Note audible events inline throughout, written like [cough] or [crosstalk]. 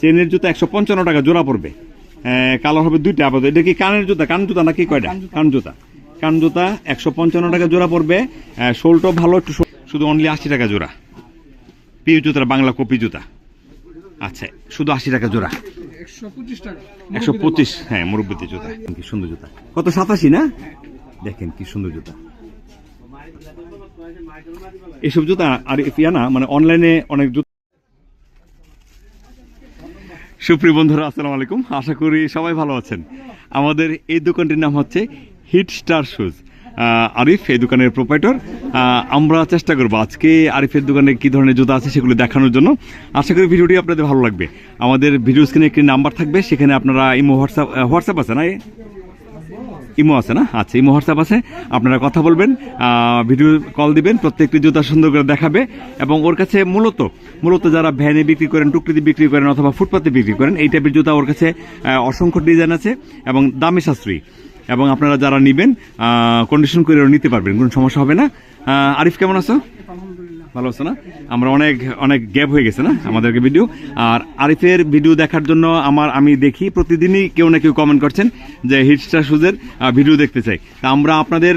চেনের জুতা একশো পঞ্চান্ন টাকা জোড়া পড়বে। কালার হবে দুইটা আপাতত। এটা কি কানের জুতা? কান জুতা নাকি কয়টা? কান জুতা। কান জুতা। একশো পঞ্চান্ন টাকা জোড়া পড়বে। শোলটাও ভালো একটু শোল- শুধু অনলি আশি টাকা জোড়া। পিউ জুতার বাংলা কপি জুতা। আচ্ছা শুধু আশি টাকা জোড়া। একশো পঁচিশ টাকা। একশো পঁচিশ হ্যাঁ মুরব্বীতে জুতা। কি সুন্দর জুতা। কত সাতাশি না? দেখেন কি সুন্দর জুতা। এসব জুতা আর ইয়া না মানে অনলাইনে অনেক জুতা সুপ্রিয় বন্ধুরা, আসসালামু আলাইকুম। আশা করি সবাই ভালো আছেন। আমাদের এই দোকানটির নাম হচ্ছে হিট স্টার শুজ। আরিফ, এই দোকানের প্রোপাইটর আমরা চেষ্টা করব আজকে আরিফের দোকানে কী ধরনের জুতা আছে সেগুলো দেখানোর জন্য। আশা করি ভিডিওটি আপনাদের ভালো লাগবে। আমাদের ভিডিও স্ক্রিনে একটি নাম্বার থাকবে, সেখানে আপনারা ইমো, হোয়াটসঅ্যাপ হোয়াটসঅ্যাপ আছে না ইমো আছে না? আচ্ছা ইমো হোয়াটসঅ্যাপ আছে। আপনারা কথা বলবেন ভিডিও কল দিবেন, প্রত্যেকটি জুতা সুন্দর করে দেখাবে এবং ওর কাছে মূলত মূলত যারা ভ্যানে বিক্রি করেন টুকরিতে বিক্রি করেন অথবা ফুটপাতে বিক্রি করেন, এই টাইপের জুতা ওর কাছে অসংখ্য ডিজাইন আছে এবং দামি সাশ্রয়ী। এবং আপনারা যারা নেবেন কন্ডিশন করে নিতে পারবেন, কোনো সমস্যা হবে না। আরিফ, কেমন আছো? ভালো আছো না? আমরা অনেক অনেক গ্যাপ হয়ে গেছে না আমাদেরকে ভিডিও আর আরিফের ভিডিও দেখার জন্য আমার আমি দেখি প্রতিদিনই কেউ না কেউ কমেন্ট করছেন যে হিটস্টার শুজের ভিডিও দেখতে চাই। তা আমরা আপনাদের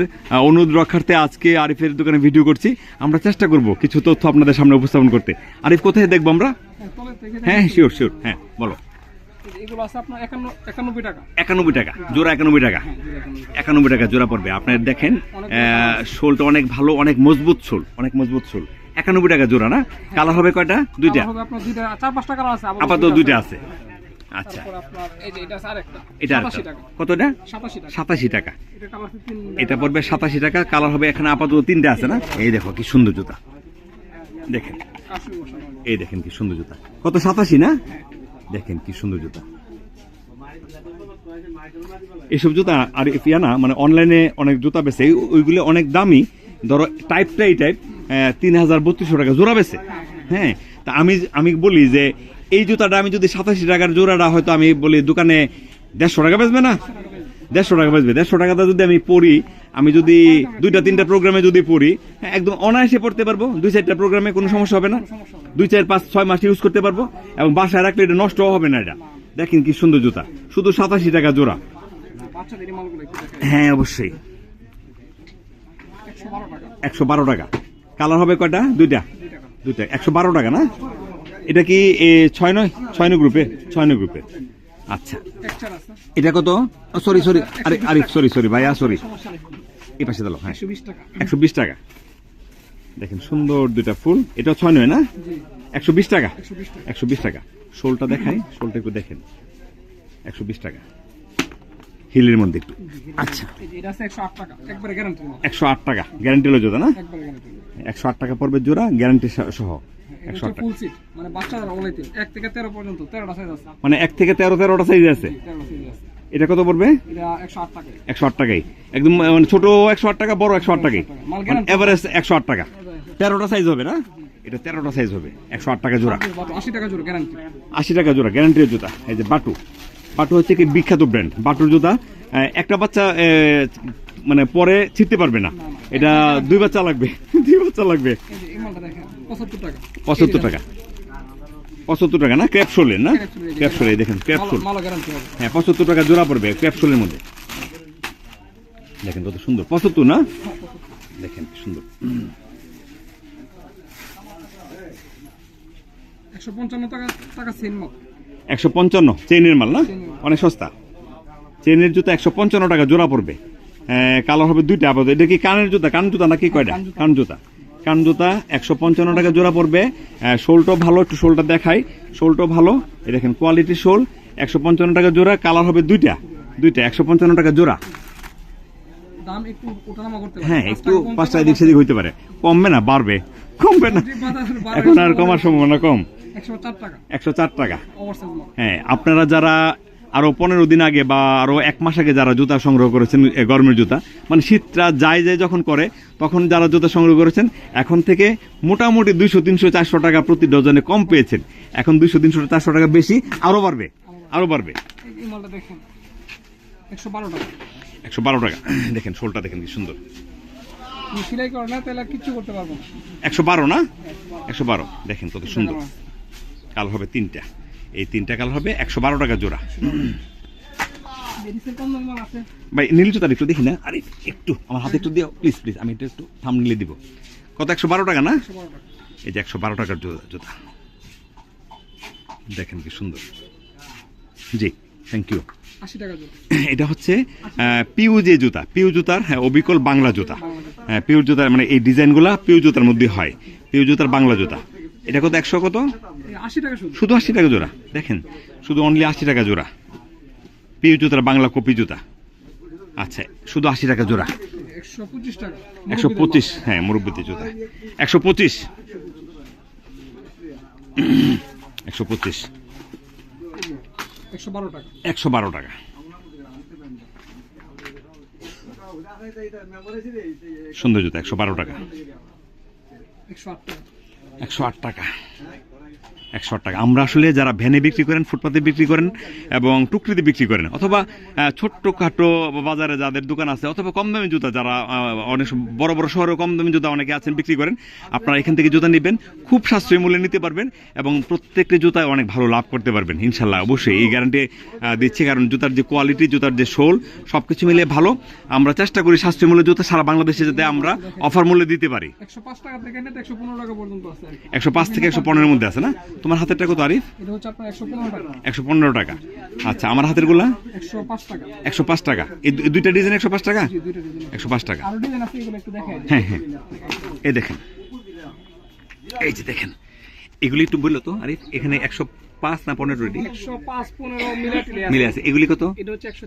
অনুরোধ রক্ষার্থে আজকে আরিফের দোকানে ভিডিও করছি। আমরা চেষ্টা করব কিছু তথ্য আপনাদের সামনে উপস্থাপন করতে। আরিফ কোথায় দেখব আমরা? হ্যাঁ, হ্যাঁ শিওর শিওর হ্যাঁ বলো। আপনার একানব্বই টাকা। একানব্বই টাকা জোড়া একানব্বই টাকা। একানব্বই টাকা। জোড়া পড়বে। আপনার দেখেন শোলটা অনেক ভালো অনেক মজবুত শোল অনেক মজবুত শোল। একানব্বই টাকা জোড়া না? কালার হবে কয়টা? দুইটা। আপাতত দুইটা আছে। আচ্ছা। এটা সাতাশি টাকা। এটা? পড়বে সাতাশি টাকা কালার হবে এখানে আপাতত তিনটা আছে না? এই দেখো কি সুন্দর জুতা। দেখেন। এই দেখেন কি সুন্দর জুতা। কত সাতাশি না? দেখেন কি সুন্দর জুতা। এইসব জুতা আর ইয়া না মানে অনলাইনে অনেক জুতা বেছে ওইগুলো অনেক দামি। ধরো টাইপটা এই টাইপ তিন হাজার বত্রিশশো টাকা জোড়া বেছে হ্যাঁ তা আমি আমি বলি যে এই জুতাটা আমি যদি সাতাশি টাকার জোড়াটা হয়তো আমি বলি দোকানে দেড়শো টাকা বেচবে না? দেড়শো টাকা বেচবে। দেড়শো টাকাটা যদি আমি পড়ি আমি যদি দুইটা তিনটা প্রোগ্রামে যদি পড়ি হ্যাঁ, একদম অনায়াসে পড়তে পারব। দুই চারটা প্রোগ্রামে কোনো সমস্যা হবে না। দুই চার পাঁচ ছয় মাস ইউজ করতে পারব এবং বাসায় রাখলে এটা নষ্ট হবে না এটা। দেখেন কি সুন্দর জুতা। শুধু সাতাশি টাকা জোড়া। হ্যাঁ অবশ্যই। একশো বারো টাকা। কালার হবে কয়টা? দুইটা। দুইটা। একশো বারো টাকা না? এটা কি এ, ছয় নয়? ছয় নয় গ্রুপে? ছয় নয় গ্রুপে। আচ্ছা। এটা কত? সরি সরি আরে আরে সরি সরি ভাইয়া সরি এই পাশে দিল হ্যাঁ। একশো বিশ টাকা। দেখেন সুন্দর দুইটা ফুল। এটা ছয় নয় না? একশো বিশ টাকা। একশো বিশ টাকা। শোলটা দেখাই। শোলটা একটু দেখেন। একশো বিশ টাকা। হিলের মধ্যে একটু। আচ্ছা। একশো আট টাকা। গ্যারান্টি হলো জোড়া না? একশো আট টাকা পড়বে জোড়া গ্যারান্টি সহ। মানে এক থেকে তেরো তেরোটা সাইজ আছে। মানে এটা কত পড়বে? একশো আট টাকাই। একদম মানে ছোট একশো আট টাকা বড় একশো আট টাকাই। এভারেজ একশো আট টাকা। তেরোটা সাইজ হবে না? এটা তেরোটা সাইজ হবে। একশো আট টাকা জোড়া। আশি টাকা জোর গ্যারান্টি আশি টাকা জোড়া গ্যারান্টির জুতা। এই যে বাটু। বাটু হচ্ছে কি বিখ্যাত ব্র্যান্ড বাটুর জুতা একটা বাচ্চা মানে পরে ছিটতে পারবে না। এটা দুই বাচ্চা লাগবে [laughs] দুই বাচ্চা লাগবে। পঁচাত্তর টাকা। পঁচাত্তর টাকা না? ক্র্যাপশোলের না? ক্র্যাপশোলে দেখেন হবে। হ্যাঁ পঁচাত্তর টাকা জোড়া পড়বে ক্যাপসোলের মধ্যে। দেখেন কত সুন্দর। পঁচাত্তর না? দেখেন সুন্দর। একশো পঞ্চান্ন টাকা টাকা সেন একশো পঞ্চান্ন চেইনের মাল না? অনেক সস্তা। চেইনের জুতা একশো পঞ্চান্ন টাকা জোড়া পড়বে। কালার হবে দুইটা আপাতত। এটা কি কানের জুতা? কান জুতা নাকি কয়টা? কান জুতা। কান জুতা। একশো পঞ্চান্ন টাকা জোড়া পড়বে। শোলটাও ভালো একটু শোলটা দেখাই। শোলটাও ভালো। এই দেখেন কোয়ালিটি শোল একশো পঞ্চান্ন টাকা জোড়া কালার হবে দুইটা। দুইটা একশো পঞ্চান্ন টাকা জোড়া। হ্যাঁ একটু পাঁচটা এদিক সেদিক হইতে পারে। কমবে না? বাড়বে। কমবে না। এখন আর কমার সম্ভাবনা কম। একশো চার টাকা। হ্যাঁ আপনারা যারা আরও পনেরো দিন আগে বা আরও এক মাস আগে যারা জুতা সংগ্রহ করেছেন গরমের জুতা মানে শীতটা যায় যায় যখন করে তখন যারা জুতা সংগ্রহ করেছেন এখন থেকে মোটামুটি দুইশো তিনশো চারশো টাকা প্রতি ডজনে কম পেয়েছেন। এখন দুইশো তিনশো চারশো টাকা বেশি আরও বাড়বে আরও বাড়বে। একশো বারো টাকা। একশো বারো টাকা। [clears throat] দেখেন শোলটা দেখেন কি সুন্দর। সেলাই করো না তাহলে আর করতে পারব একশো বারো না? একশো বারো। দেখেন কত সুন্দর। কাল হবে তিনটা। এই তিনটা কালার হবে একশো বারো টাকা জোড়া। ভাই নীল জুতার একটু দেখি না। আরে একটু আমার হাতে একটু দিও। প্লিজ প্লিজ আমি এটা একটু থাম নিলে দিব। কত একশো বারো টাকা না? এই যে একশো বারো টাকার জুতা জুতা। দেখেন কি সুন্দর। জি থ্যাংক ইউ এটা হচ্ছে পিউ যে জুতা। পিউ জুতার হ্যাঁ, অবিকল বাংলা জুতা। হ্যাঁ, পিউ জুতার মানে এই ডিজাইনগুলা পিউ জুতার মধ্যে হয়। পিউ জুতার বাংলা জুতা। এটা কত একশো কত? আশি টাকা শুধু আশি টাকা জোড়া? দেখেন শুধু অনলি আশি টাকা জোড়া। পিউ জুতার বাংলা কপি জুতা। আচ্ছা শুধু আশি টাকা জোড়া। একশো পঁচিশ হ্যাঁ মুরব্বীতে জুতা। একশো পঁচিশ। একশো পঁচিশ। একশো বারো টাকা। একশো বারো টাকা। সুন্দর জুতা একশো বারো টাকা। একশো আট টাকা। একশো আট টাকা একশো টাকা। আমরা আসলে যারা ভ্যানে বিক্রি করেন ফুটপাতে বিক্রি করেন এবং টুকরিতে বিক্রি করেন অথবা আহ, ছোট্ট খাটো বাজারে যাদের দোকান আছে অথবা কম দামি জুতা যারা অনেক বড় বড় শহরে কম দামি জুতা অনেকে আছেন বিক্রি করেন আপনারা এখান থেকে জুতা নেবেন খুব সাশ্রয়ী মূল্যে নিতে পারবেন এবং প্রত্যেকটি জুতায় অনেক ভালো লাভ করতে পারবেন ইনশাল্লাহ অবশ্যই। এই গ্যারান্টি দিচ্ছি কারণ জুতার যে কোয়ালিটি জুতার যে শোল সব কিছু মিলিয়ে ভালো। আমরা চেষ্টা করি সাশ্রয়ী মূল্যে জুতা সারা বাংলাদেশে যাতে আমরা অফার মূল্যে দিতে পারি। একশো পাঁচ টাকা থেকে একশো পনেরো টাকা পর্যন্ত আছে একশো পাঁচ থেকে একশো পনেরোর মধ্যে আছে না? তোমার হাতের টাকা তো আরিফ? এটা হচ্ছে আপনার একশো পনেরো টাকা। আচ্ছা আমার হাতেরগুলা? একশো পাঁচ টাকা। এই দুইটা ডিজাইন একশো পাঁচ টাকা? জি দুইটা ডিজাইন একশো পাঁচ টাকা। আরও ডিজাইন আছে এগুলো একটু দেখাই। হ্যাঁ হ্যাঁ। এই দেখেন। এই যে দেখেন। এগুলি একটু বলল তো আরিফ? এখানে একশো পাঁচ না পনেরো রেডি? মিলে আছে এগুলি কত? একশো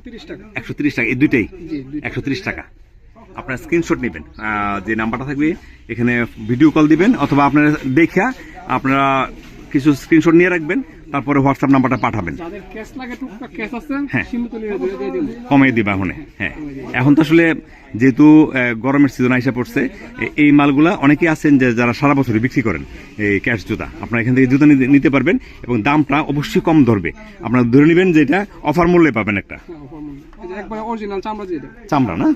তিরিশ টাকা। এই দুইটাই? একশো তিরিশ টাকা। আপনার স্ক্রিনশট নেবেন। যে নাম্বারটা থাকবে এখানে ভিডিও কল দিবেন অথবা আপনারা দেখা আপনারা কিছু স্ক্রিনশট নিয়ে রাখবেন তারপরে হোয়াটসঅ্যাপ নাম্বারটা পাঠাবেন। হ্যাঁ। কমিয়ে দিবা এখন হ্যাঁ। এখন তো আসলে যেহেতু গরমের সিজন আইসা পড়ছে এই মালগুলা অনেকেই আছেন যে যারা সারা বছরই বিক্রি করেন এই ক্যাশ জুতা। আপনারা এখান থেকে জুতা নিতে- পারবেন এবং দামটা অবশ্যই কম ধরবে। আপনারা ধরে নেবেন যে এটা অফার মূল্যে পাবেন একটা। হ্যাঁ চামড়া না?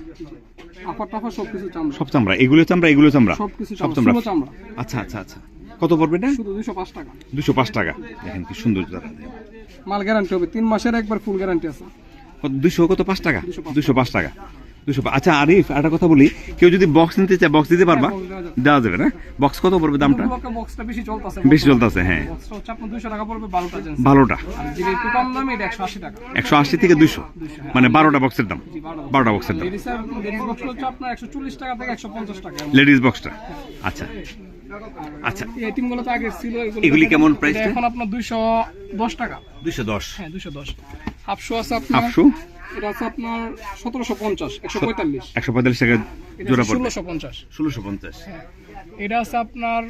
সব চামড়া। এগুলো চামড়া এগুলো চামড়া? সব চামড়া। আচ্ছা আচ্ছা আচ্ছা। কত পড়বে এটা? শুধু দুশো পাঁচ টাকা। দুশো পাঁচ টাকা। দেখেন কি সুন্দর মাল গ্যারান্টি হবে। তিন মাসের একবার ফুল গ্যারান্টি আছে। কত দুশো কত? পাঁচ টাকা? দুশো পাঁচ টাকা। দুশো আচ্ছা আরিফ একটা কথা বলি। কেউ যদি বক্স নিতে চায় বক্স দিতে পারবা? হ্যাঁ, দেওয়া যাবে। না? বক্স কত পড়বে দামটা? বক্সটা বেশি চলতেছে হ্যাঁ। বারোটা একশো আশি থেকে দুশো মানে বারোটা বক্সের দাম। বারোটা বক্সের দাম। লেডিস বক্সটা আচ্ছা। আচ্ছা। এই আইটেম তো আগে ছিল এগুলি কেমন টা? এখন আপনার দুইশো দশ টাকা। দুশো দশ। হ্যাঁ দুইশো দশ। হাফশো আছে আপনার। হাফশো এটা আছে আপনার সতেরোশো পঞ্চাশ একশো পঁয়তাল্লিশ। একশো পঁয়তাল্লিশ টাকা জোড়া পড়বে। ষোলোশো পঞ্চাশ। ষোলোশো পঞ্চাশ। এটা আছে আপনার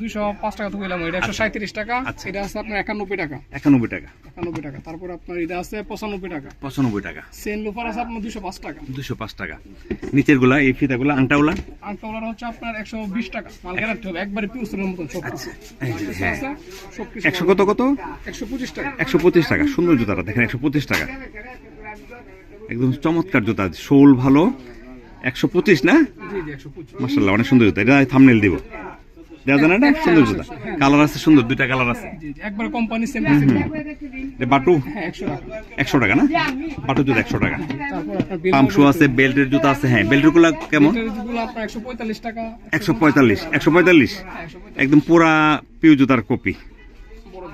দুইশো পাঁচ টাকা তো বললাম এটা একশো সাঁত্রিশ টাকা। আচ্ছা। এটা আছে আপনার একানব্বই টাকা। একানব্বই টাকা। একানব্বই টাকা। তারপর আপনার এটা আছে পঁচানব্বই টাকা। পঁচানব্বই টাকা। সেন লোফার আছে আপনার দুশো পাঁচ টাকা। দুশো পাঁচ টাকা। নিচেরগুলা এই ফিতাগুলা হচ্ছে আপনার একশো বিশ টাকা। মাল গ্যারান্টি হবে একবারে পিউসের মতন সব যে, হ্যাঁ। আছে একশো কত কত? একশো পঁচিশ টাকা। একশো পঁচিশ টাকা। সুন্দর জুতাটা দেখেন একশো পঁচিশ টাকা। একদম চমৎকার জুতা শোল ভালো একশো পঁচিশ না? মার্শাল্লাহ অনেক সুন্দর জুতা এটা থামনেল দিব। দেওয়া যায় না? এটা সুন্দর জুতা। কালার আছে সুন্দর দুইটা কালার আছে। একবার কোম্পানি সেম বাটু? হ্যাঁ টাকা। না? বাটু জুতা একশো টাকা। পাম্প শু আছে বেল্টের জুতা আছে হ্যাঁ বেল্টেরগুলা কেমন? আপনার টাকা। হ্যাঁ একদম পুরা পিউ জুতার কপি বড়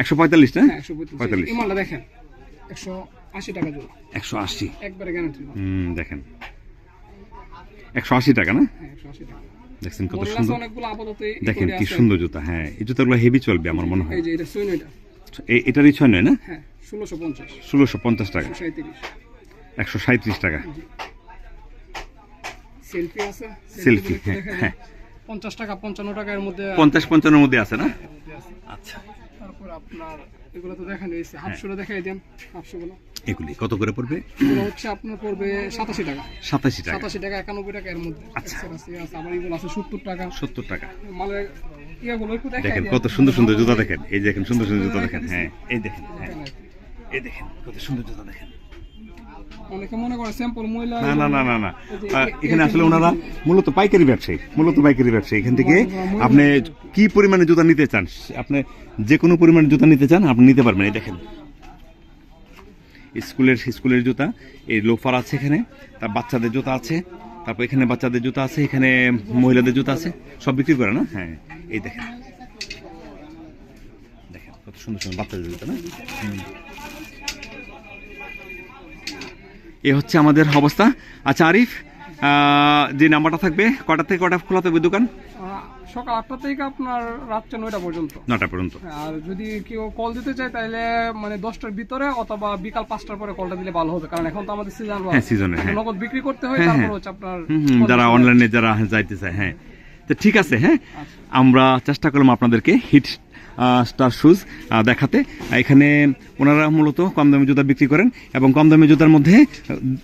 একশো পঁয়তাল্লিশ না? হ্যাঁ একশো পঁয়তাল্লিশ। পঁয়তাল্লিশ। এই মালটা দেখেন। একশো আশি টাকা জোড়া একশো আশি। একবারে গ্যারান্টি হুম দেখেন। একশো আশি টাকা না? হ্যাঁ টাকা। দেখছেন কত সুন্দর। দেখেন কি সুন্দর জুতা। হ্যাঁ এই জুতাগুলো হেভি চলবে আমার মনে হয়। এটারই ছয় নয় না? হ্যাঁ ষোলোশো পঞ্চাশ। টাকা। একশো সাঁত্রিশ টাকা। সেলফি হ্যাঁ হ্যাঁ। পঞ্চাশ টাকা পঞ্চান্ন টাকার মধ্যে পঞ্চাশ পঞ্চান্নর মধ্যে আছে না? আচ্ছা। তারপর আপনার এগুলো তো দেখানো হয়েছে। হাফশোটা দেখাই দেন হাফশোগুলো। এগুলি কত করে পড়বে? এগুলো হচ্ছে আপনার পড়বে সাতাশি টাকা। সাতাশি টাকা। সাতাশি টাকা একানব্বই টাকা এর মধ্যে। আচ্ছা। আবার এগুলো আছে সত্তর টাকা। সত্তর টাকা। মালের দেখেন কত সুন্দর সুন্দর জুতা দেখেন। এই দেখেন সুন্দর সুন্দর জুতা দেখেন। হ্যাঁ এই দেখেন হ্যাঁ। এই দেখেন কত সুন্দর জুতা দেখেন। না না না না না। এখানে আসলে ওনারা মূলত পাইকারি ব্যবসায়ী মূলত পাইকারি ব্যবসায়ী। এখান থেকে আপনি কি পরিমাণে জুতা নিতে চান? আপনি যে কোনো পরিমাণে জুতা নিতে চান আপনি নিতে পারবেন। এই দেখেন। স্কুলের স্কুলের জুতা এই লোফার আছে এখানে তার বাচ্চাদের জুতা আছে তারপর এখানে বাচ্চাদের জুতা আছে এখানে মহিলাদের জুতা আছে সব বিক্রি করে না? হ্যাঁ এই দেখেন। দেখেন কত সুন্দর সুন্দর বাচ্চাদের জুতা না হুম। এ হচ্ছে আমাদের অবস্থা। আচ্ছা আরিফ যে নাম্বারটা থাকবে কটা থেকে কটা খোলা থাকবে দোকান? সকাল আটটা থেকে আপনার রাত্রে নয়টা পর্যন্ত। নটা পর্যন্ত। আর যদি কেউ কল দিতে চায় তাহলে মানে দশটার ভিতরে অথবা বিকাল পাঁচটার পরে কলটা দিলে ভালো হবে। কারণ এখন তো আমাদের সিজন হ্যাঁ, এ, হ্যাঁ। নগদ বিক্রি করতে হয় হ্যাঁ, তারপর হ্যাঁ। হচ্ছে আপনার যারা অনলাইনে যারা যাইতে চায় হ্যাঁ। তো ঠিক আছে হ্যাঁ। আমরা চেষ্টা করলাম আপনাদেরকে হিট স্টার শুজ দেখাতে। এখানে ওনারা মূলত কম দামি জুতা বিক্রি করেন এবং কম দামি জুতার মধ্যে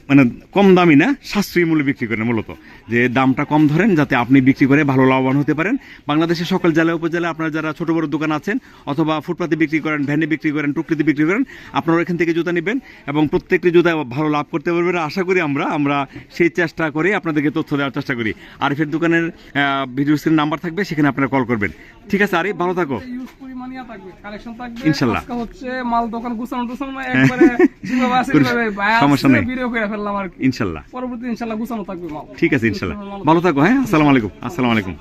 মানে কম দামি না, সাশ্রয়ী মূল্যে বিক্রি করেন মূলত। যে দামটা কম ধরেন যাতে আপনি বিক্রি করে ভালো লাভবান হতে পারেন। বাংলাদেশের সকল জেলা, উপজেলা আপনার যারা ছোটো বড় দোকান আছেন অথবা ফুটপাতে বিক্রি করেন, ভ্যানে বিক্রি করেন, টুকরিতে বিক্রি করেন আপনারা এখান থেকে জুতা নেবেন এবং প্রত্যেকটি জুতা ভালো লাভ করতে পারবেন। আশা করি আমরা আমরা সেই চেষ্টা করে আপনাদেরকে তথ্য দেওয়ার চেষ্টা করি। আরিফের দোকানের ভিডিও স্ক্রিন নাম্বার থাকবে, সেখানে আপনারা কল করবেন। ঠিক আছে আরে ভালো থাকো। ইনশাল্লাহ। হচ্ছে মাল দোকান গুছানো টুছানো না, একবারে যেভাবে আছে কোনো সেভাবে ভাই সমস্যা নেই। ভিডিও করে ফেললাম আর ইনশাল্লাহ। পরবর্তী ইনশাল্লাহ গুছানো থাকবে মাল। ঠিক আছে ইনশাল্লাহ। ভালো থাকো হ্যাঁ? আসসালামু আলাইকুম। আসসালামু আলাইকুম।